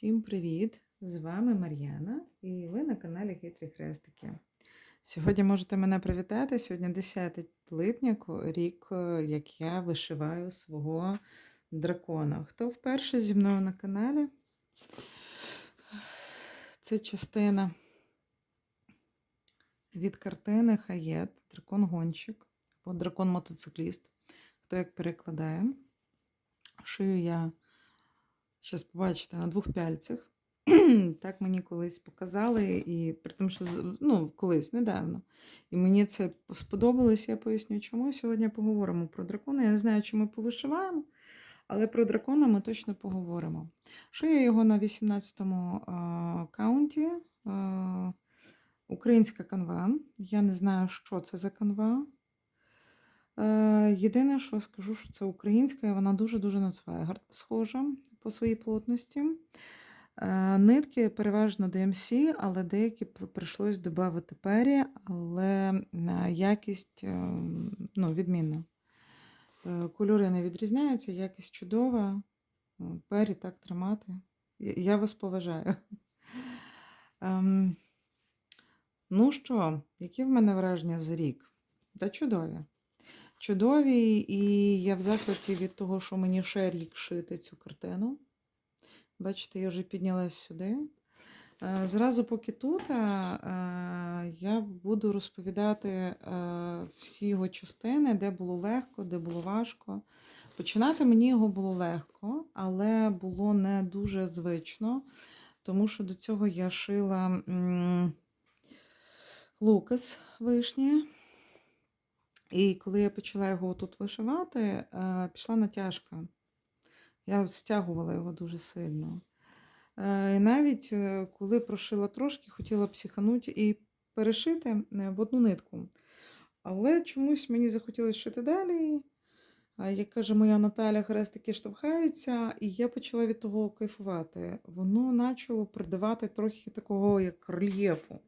Всім привіт! З вами Мар'яна і ви на каналі Хитрі Хрестики. Сьогодні можете мене привітати. Сьогодні 10 липня, рік, е, як я вишиваю свого дракона. Хто вперше зі мною на каналі? Це частина від картини Хаєт, дракон-гонщик або дракон-мотоцикліст. Хто як перекладає? Шию я Зараз побачите на двох пяльцях. так мені колись показали, і при тому, що ну, колись недавно. І мені це сподобалось, я поясню, чому. Сьогодні поговоримо про дракона. Я не знаю, чи ми повишиваємо, але про дракона ми точно поговоримо. Шию його на 18-му а, каунті. Українська канва. Я не знаю, що це за канва. Е, Єдине, що скажу, що це українська, і вона дуже-дуже на Цвайгард схожа по своїй плотності. Е, Нитки переважно DMC, але деякі прийшлось додати пері, але е, якість е, ну, відмінна. Кольори не відрізняються, якість чудова. Пері так тримати. Я- Я вас поважаю. Ем, Ну що, які в мене враження за рік? Та чудові. Чудові, і я в захваті від того, що мені ще рік шити цю картину. Бачите, я вже піднялась сюди. Е, Зразу, поки тут, е, я буду розповідати е, всі його частини, де було легко, де було важко. Починати мені його було легко, але було не дуже звично, тому що до цього я шила лукас вишні. І коли я почала його тут вишивати, е, пішла натяжка. Я стягувала його дуже сильно. Е, І навіть е, коли прошила трошки, хотіла психанути і перешити в одну нитку. Але чомусь мені захотілося шити далі. Як каже моя Наталя, хрестики штовхаються, і я почала від того кайфувати. Воно почало придавати трохи такого як рельєфу.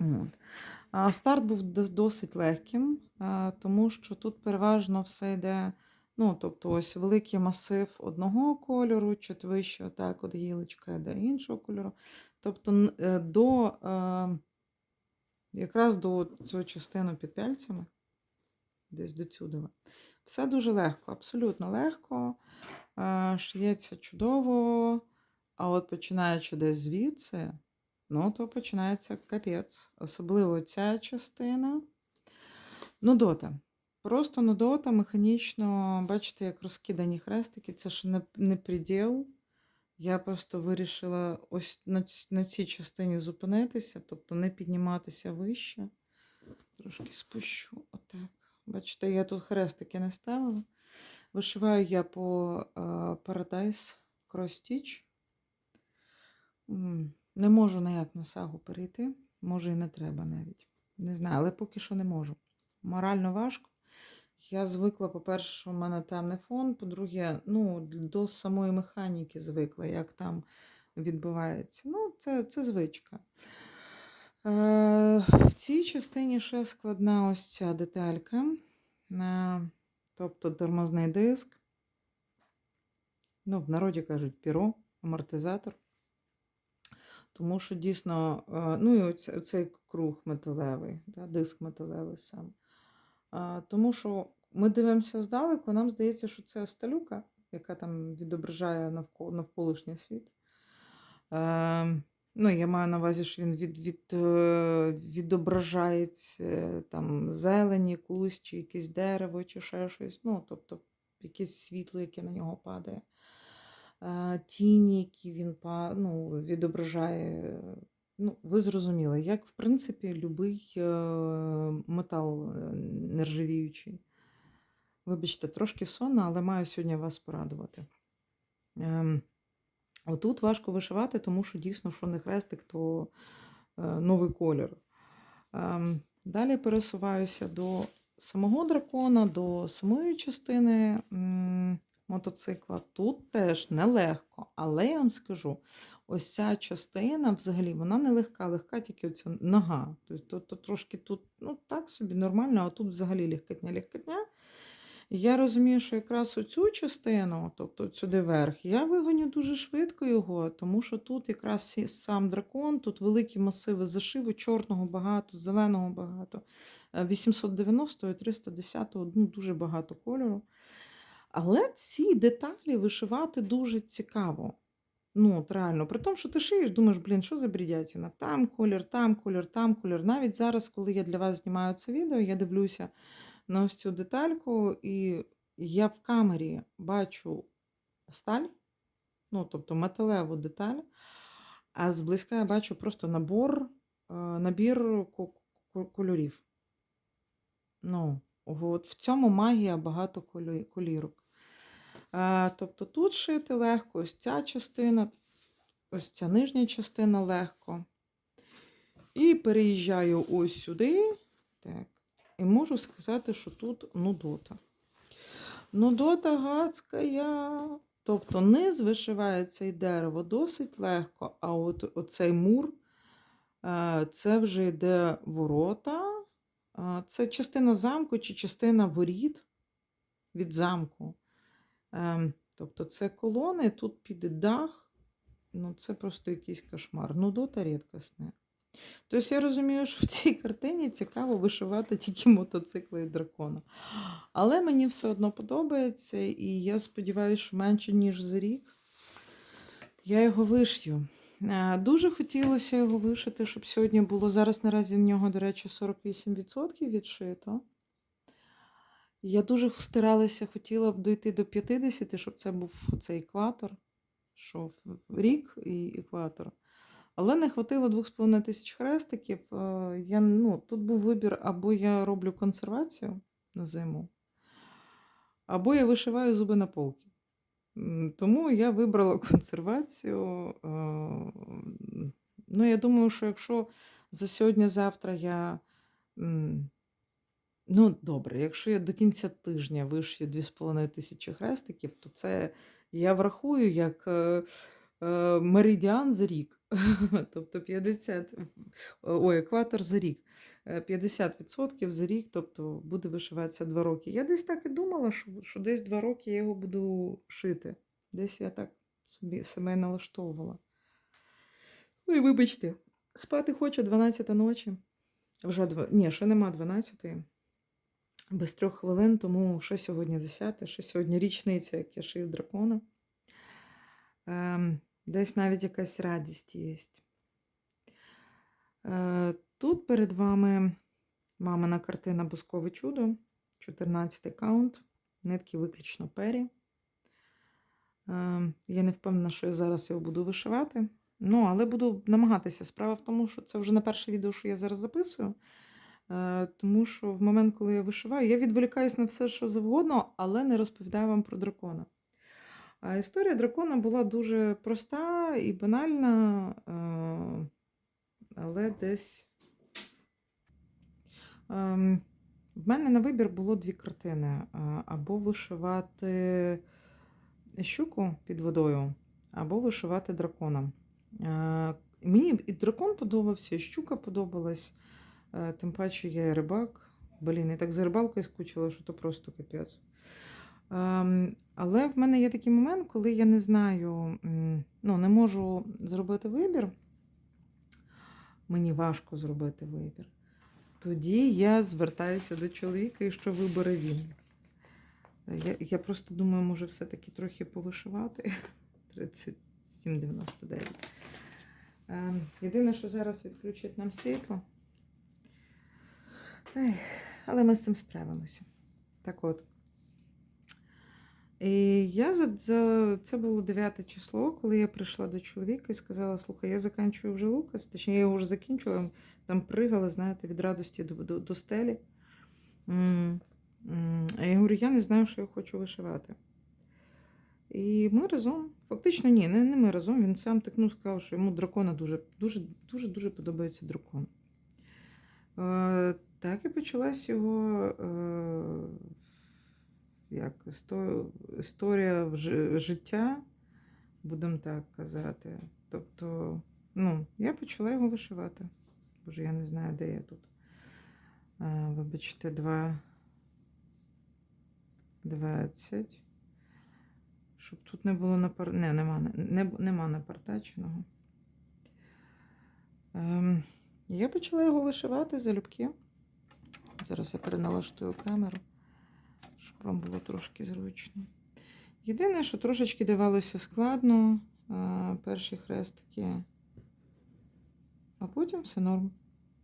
От. Старт був досить легким, тому що тут переважно все йде. Ну, тобто, ось великий масив одного кольору, чуть вище, отак, от гілочка йде іншого кольору. Тобто, е, до, е, якраз до цього частину під пяльцями, десь до цюдова. Все дуже легко, абсолютно легко. е, Шиється чудово. А от починаючи десь звідси, ну, то починається капець. Особливо ця частина. Нудота. Просто нудота, механічно, бачите, як розкидані хрестики, це ж не, не приділ. Я просто вирішила ось на, на цій частині зупинитися, тобто не підніматися вище. Трошки спущу отак. Бачите, я тут хрестики не ставила. Вишиваю я по е, Paradise Cross Stitch. Не можу ніяк на сагу перейти. Може, і не треба навіть. Не знаю, але поки що не можу. Морально важко. Я звикла, по-перше, що в мене темний фон. По-друге, ну, до самої механіки звикла, як там відбувається. Ну, це, це звичка. Е, в цій частині ще складна ось ця деталька. Е, тобто тормозний диск. Ну, в народі кажуть піро, амортизатор. Тому що дійсно, е, ну і оце- оцей круг металевий, диск металевий сам. Тому що ми дивимося здалеку, нам здається, що це сталюка, яка там відображає навко- навколишній світ. Е, ну, я маю на увазі, що він від, від, е, відображає там зелені, кусь, чи якесь дерево, чи ще щось. Ну, тобто якесь світло, яке на нього падає. Тіні, які він ну, відображає. Ну, ви зрозуміли, як в принципі любий е, метал е, нержавіючий. Вибачте, трошки сонно, але маю сьогодні вас порадувати. Ем, отут важко вишивати, тому що дійсно, що не хрестик, то е, новий колір. Ем, далі пересуваюся до самого дракона, до самої частини мотоцикла. Тут теж нелегко, але я вам скажу, ось ця частина взагалі вона не легка, легка тільки оця нога. Тобто то, трошки тут, ну так собі нормально, а тут взагалі легкотня, легкотня. Я розумію, що якраз оцю частину, тобто сюди верх, я вигоню дуже швидко його, тому що тут якраз сам дракон, тут великі масиви зашиву, чорного багато, зеленого багато. Е, 890 і 310 ну, дуже багато кольору. Але ці деталі вишивати дуже цікаво. Ну, от реально, при тому, що ти шиєш, думаєш, блін, що за бредятина? Там колір, там колір, там колір. Навіть зараз, коли я для вас знімаю це відео, я дивлюся на ось цю детальку, і я в камері бачу сталь, ну, тобто металеву деталь, а зблизька я бачу просто набор, е, набір ко- ко- кольорів. Ну, от в цьому магія багато колі- колірок. Е, Тобто тут шити легко, ось ця частина, ось ця нижня частина легко. І переїжджаю ось сюди. Так. І можу сказати, що тут нудота. Нудота гадська. Тобто низ вишивається і дерево досить легко, а от оцей мур е, це вже йде ворота. Е, Це частина замку чи частина воріт від замку. Ем, Тобто це колони, тут піде дах. Ну, це просто якийсь кошмар. Нудота рідкісне. Тобто я розумію, що в цій картині цікаво вишивати тільки мотоцикли і дракона. Але мені все одно подобається, і я сподіваюся, що менше, ніж за рік я його вишью. Е, Дуже хотілося його вишити, щоб сьогодні було. Зараз наразі в нього, до речі, 48% відшито. Я дуже старалася, хотіла б дойти до 50, щоб це був цей екватор, що рік і екватор. Але не хватило 2,5 тисяч хрестиків. Е, Я, ну, тут був вибір, або я роблю консервацію на зиму, або я вишиваю зуби на полки. Тому я вибрала консервацію. е, Ну, я думаю, що якщо за сьогодні-завтра я. Ну, добре, якщо я до кінця тижня вишью 2,5 тисячі хрестиків, то це я врахую як е, е, меридіан за рік. Тобто 50, ой, екватор за рік. Е, 50% за рік, тобто буде вишиватися 2 роки. Я десь так і думала, що, що десь 2 роки я його буду шити. Десь я так собі себе налаштовувала. Ой, вибачте, спати хочу 12 ночі. Вже дв... Ні, ще нема 12 без трьох хвилин, тому що сьогодні 10, що сьогодні річниця, як я шию дракона. Ем, десь навіть якась радість є. Е, тут перед вами мамина картина Бускове чудо, 14 каунт, нитки виключно пері. Е, я не впевнена, що я зараз його буду вишивати. Ну, але буду намагатися. Справа в тому, що це вже не перше відео, що я зараз записую. Е, Тому що в момент, коли я вишиваю, я відволікаюсь на все, що завгодно, але не розповідаю вам про дракона. А історія дракона була дуже проста і банальна, е, але десь. Ем, В мене на вибір було дві картини: Е, або вишивати щуку під водою, або вишивати дракона. Мені і дракон подобався, і щука подобалась. Тим паче я і рибак. Блін, я так за рибалкою скучила, що то просто капець. Ем, Але в мене є такий момент, коли я не знаю, ну, не можу зробити вибір. Мені важко зробити вибір. Тоді я звертаюся до чоловіка і що вибере він. Я, я просто думаю, може, все-таки трохи повишивати. 37,99. Ем, Єдине, що зараз відключить нам світло. Ех, але ми з цим справимося. Так от. І я за, за це було 9 число, коли я прийшла до чоловіка і сказала: слухай, я закінчую вже Лукас, точніше, я його вже закінчила, там пригала, знаєте, від радості до, до, до стелі. А я говорю, я не знаю, що я хочу вишивати. І ми разом, фактично, ні, не, не ми разом. Він сам так ну, сказав, що йому дракона дуже дуже, дуже, дуже подобається дракон. Е, так і почалась його е, як, істо- історія життя, будемо так казати. Тобто, ну, я почала його вишивати. Боже, я не знаю, де я тут. Е, вибачте, два. 20. Щоб тут не було напар... Не, нема, не, нема напартаченого. Ем, я почала його вишивати залюбки. Зараз я переналаштую камеру, щоб вам було трошки зручно. Єдине, що трошечки давалося складно, перші хрестики, а потім все норм.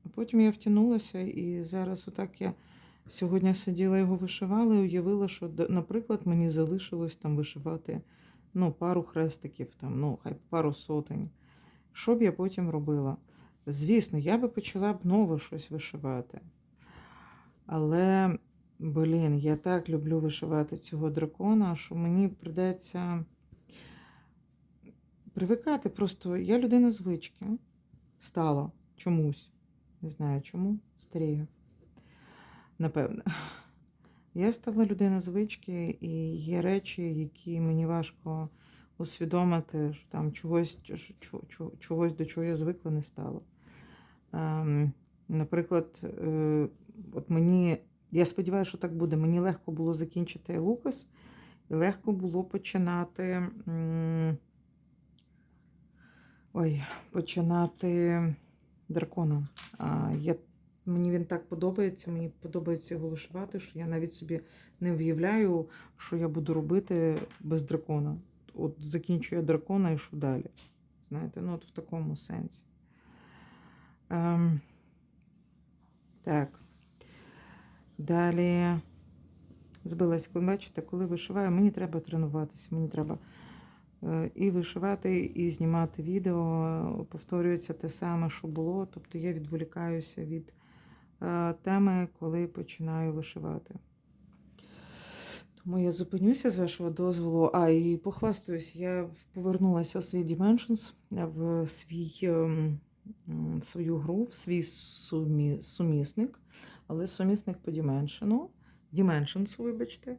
А потім я втягнулася, і зараз, отак я сьогодні сиділа його вишивала і уявила, що, наприклад, мені залишилось там вишивати ну, пару хрестиків, там, ну, хай пару сотень. Що б я потім робила? Звісно, я би почала б нове щось вишивати. Але, блін, я так люблю вишивати цього дракона, що мені придеться привикати. Просто я людина звички стала чомусь. Не знаю чому, старію. Напевне. Я стала людина звички, і є речі, які мені важко усвідомити, що там чогось, чогось до чого я звикла, не стало. Ем, наприклад, е, от мені, я сподіваюся, що так буде. Мені легко було закінчити Лукас, і легко було починати. Ой, починати дракона. А, я, мені він так подобається, мені подобається його вишивати, що я навіть собі не уявляю, що я буду робити без дракона. От закінчую я дракона і що далі. Знаєте, ну от в такому сенсі. Ем, так. Далі збилась, бачите, коли вишиваю, мені треба тренуватися, мені треба е, і вишивати, і знімати відео. Повторюється те саме, що було. Тобто я відволікаюся від е, теми, коли починаю вишивати. Тому я зупинюся з вашого дозволу. А, і похвастаюсь, я повернулася в свій Dimensions, в свій, ем, свою гру, в свій сумі, сумісник, але сумісник по Dimension, Dimensions, вибачте.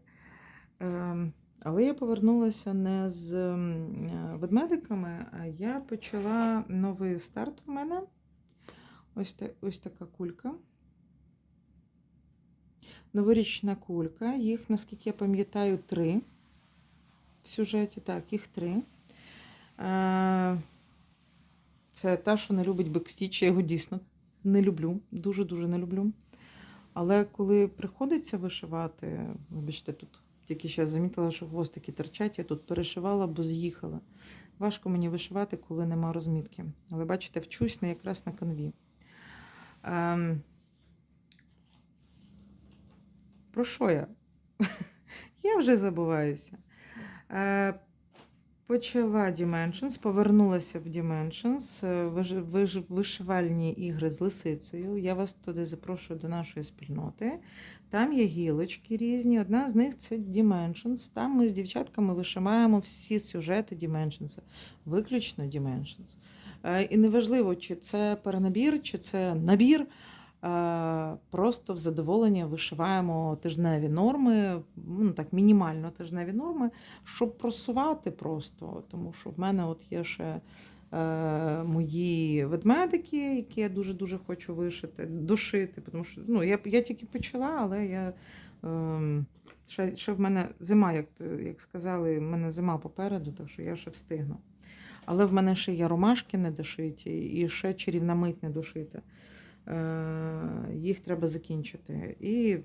Ем, але я повернулася не з е, ведмедиками, а я почала новий старт в мене. Ось, та, ось така кулька. Новорічна кулька. Їх, наскільки я пам'ятаю, три в сюжеті. Так, їх три. Це та, що не любить бекстіч. Я його дійсно не люблю. Дуже-дуже не люблю. Але коли приходиться вишивати, вибачте, тут тільки ще замітила, що хвостики торчать, я тут перешивала, бо з'їхала. Важко мені вишивати, коли нема розмітки. Але бачите, вчусь на якраз на канві. Ем, про що я? я вже забуваюся. Е, почала Dimensions, повернулася в Dimensions, е, вишивальні ігри з лисицею. Я вас туди запрошую до нашої спільноти. Там є гілочки різні. Одна з них це Dimensions. Там ми з дівчатками вишиваємо всі сюжети Dimensions, виключно Dimensions. Е, І неважливо, чи це перенабір, чи це набір. Е, Просто в задоволення вишиваємо тижневі норми, ну так мінімально тижневі норми, щоб просувати просто. Тому що в мене от є ще е, мої ведмедики, які я дуже-дуже хочу вишити, дошити. Тому що ну, я, я тільки почала, але я. Е, ще, ще в мене зима, як, як сказали, в мене зима попереду, так що я ще встигну. Але в мене ще є ромашки не дошиті, і ще чарівна мить не дошита. Е, їх треба закінчити. І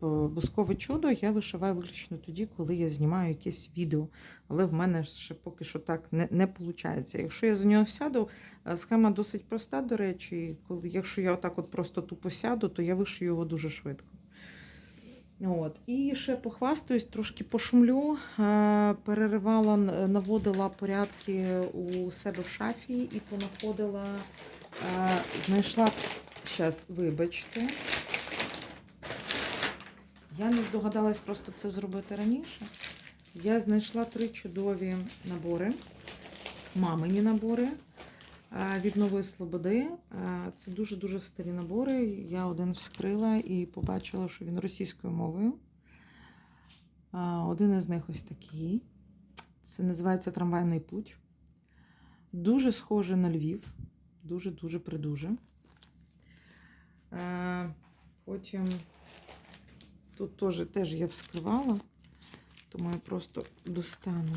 в бускове чудо я вишиваю виключно тоді, коли я знімаю якесь відео. Але в мене ще поки що так не, не виходить. Якщо я за нього сяду, е, схема досить проста, до речі. Коли, якщо я отак от просто тупо сяду, то я вишию його дуже швидко. От. І ще похвастаюсь, трошки пошумлю. Е, Переривала, наводила порядки у себе в шафі і понаходила. Знайшла зараз, вибачте. Я не здогадалась просто це зробити раніше. Я знайшла три чудові набори, мамині набори від Нової Слободи. Це дуже-дуже старі набори. Я один вскрила і побачила, що він російською мовою. Один із них ось такий. Це називається Трамвайний путь. Дуже схоже на Львів. Дуже-дуже придуже. Е, Потім Тут теж, теж я вскривала, тому я просто достану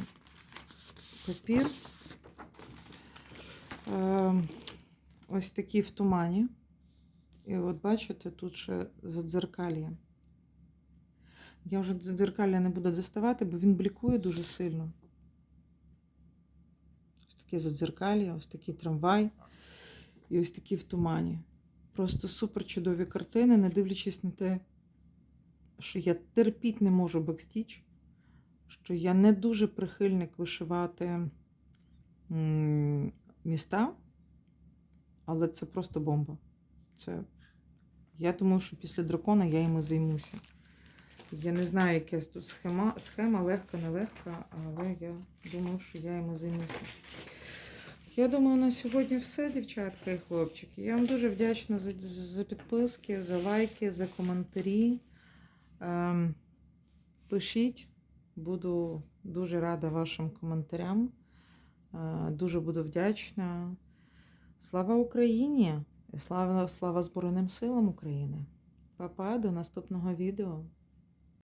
папір. Е, ось такі в тумані. І от бачите, тут ще задзеркальє. Я вже задзеркалля не буду доставати, бо він блікує дуже сильно. Ось таке задзеркалля, ось такий трамвай і ось такі в тумані. Просто супер чудові картини, не дивлячись на те, що я терпіть не можу бекстіч, що я не дуже прихильник вишивати міста, але це просто бомба. Це... Я думаю, що після дракона я їм займуся. Я не знаю, яка тут схема, схема легка, нелегка, але я думаю, що я їм займуся. Я думаю, на сьогодні все, дівчатка і хлопчики. Я вам дуже вдячна за, за підписки, за лайки, за коментарі. Ем, пишіть, буду дуже рада вашим коментарям. Е, дуже буду вдячна. Слава Україні! Слава, слава Збройним силам України! Па-па, до наступного відео!